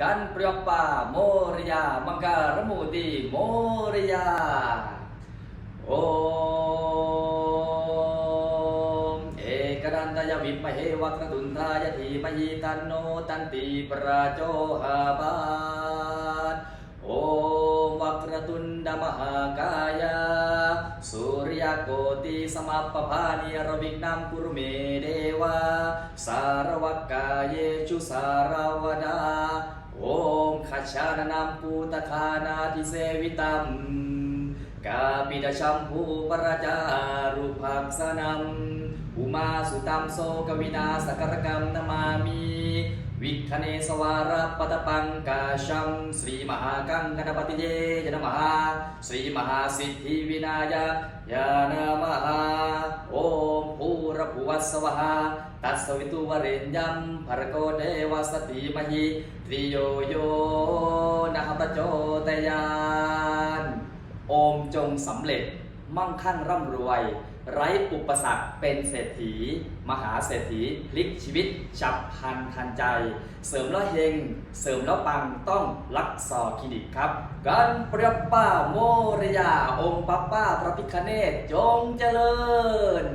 กันเปรียบป่าโมริยา มังการมุติโมริยา โอมเอกดันตยวิมเหวัคตุนทายทีมหิตันโนตันติปราโจหาบานโอมวัครตุนดมหากายา สุริยโกติสมัปปภานิรวิกนัมกุรุเมเดวา สารวักกายเยชุสารวดา โอมขชานนามปูตคานาทิเสวิตัมกาปิดชัมภูปราจารุภักษนัมอุมาสุตัมโสกวินาสกรกรรมนามามิวิคเนสวาระปตปังกาชัมสรีมหากังกนปติเยยนมหาสรีมหาสิทธิวินายยานามหาโอ ภูวัสวหาตัสสวิตุวเรนยัมภรโกเดวสติมหิตริโยโยนะปะโจตยานโอมจงสำเร็จมั่งคั่งร่ำรวย ไร้อุปสรรคเป็นเศรษฐี มหาเศรษฐีพลิกชีวิตฉับพลันทันใจ เสริมแล้วเฮง เสริมแล้วปังต้องลักซอคลินิกครับ กันเปรียบป้าโมรยา องค์ป้าป้าพระพิคเนตจงเจริญ